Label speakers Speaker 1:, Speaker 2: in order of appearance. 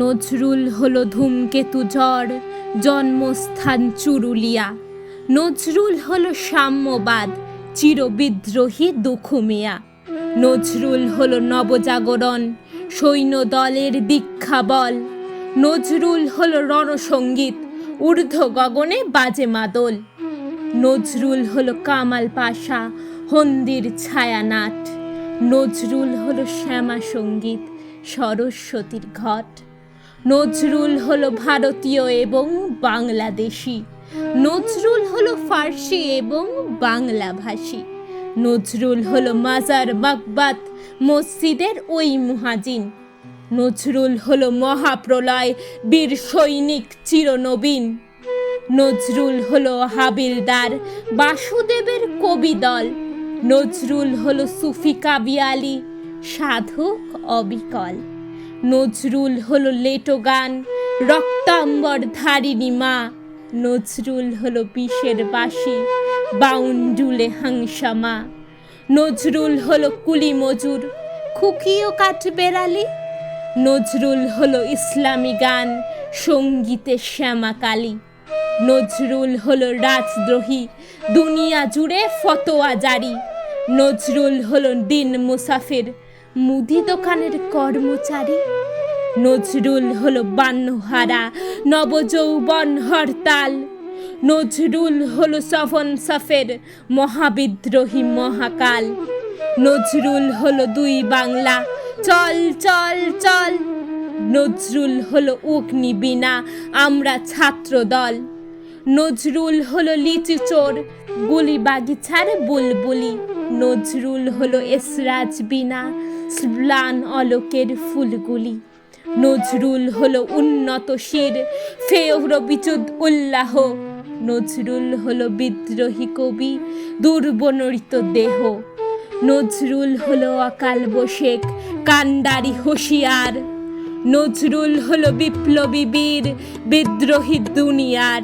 Speaker 1: নজরুল হলো ধূমকেতু জ্বর, জন্মস্থান চুরুলিয়া। নজরুল হলো সাম্যবাদ, চিরবিদ্রোহী দুখুমিয়া। নজরুল হলো নবজাগরণ সৈন্য দলের দীক্ষাবল নজরুল হলো রণসঙ্গীত, ঊর্ধ্ব গগনে বাজে মাদল। নজরুল হলো কামাল পাশা, হন্দির ছায়ানাট। নজরুল হলো শ্যামা সংগীত সরস্বতীর ঘট। নজরুল হলো ভারতীয় এবং বাংলাদেশি। নজরুল হলো ফার্সি এবং বাংলা ভাষী নজরুল হলো মাজার মাকবাত মসজিদের ওই মুহাজিন। নজরুল হলো মহাপ্রলয় বীর সৈনিক চিরনবীন। নজরুল হলো হাবিলদার বাসুদেবের কবি দল। নজরুল হলো সুফি কাবিয়ালি, সাধক অবিকল। নজরুল হলো লেটো গান রক্তাম্বর ধারিণী মা। নজরুল হলো বিষের বাসি বাউন্ডুলে হাংসামা নজরুল হলো কুলি মজুর, খুকিও কাঠ বেড়ালি। নজরুল হলো ইসলামী গান, সঙ্গীতে শ্যামা কালী। নজরুল হলো রাজদ্রোহী, দুনিয়া জুড়ে ফতোয়া জারি। নজরুল হলো দিন মুসাফির মুদি দোকানের কর্মচারী। নজরুল হলো বান্যহারা নবযৌবন হরতাল। নজরুল হলো সফন সফের মহাবিদ্রোহী মহাকাল। নজরুল হলো দুই বাংলা, চল চল চল। নজরুল হলো অগ্নিবীণা আমরা ছাত্র দল নজরুল হলো লিচু চোর, গুলি বাগিচার বুলবুলি। নজরুল হলো এসরাজ বিনা স্লান অলোকের ফুলগুলি। নজরুল হলো উন্নত শির ফেয়র বিচুদ উল্লাহ। নজরুল হলো বিদ্রোহী কবি দুর্বনরিত দেহ। নজরুল হলো অকাল বোশেক কান্ডারি হুঁশিয়ার। নজরুল হলো বিপ্লবী বীর, বিদ্রোহী দুনিয়ার।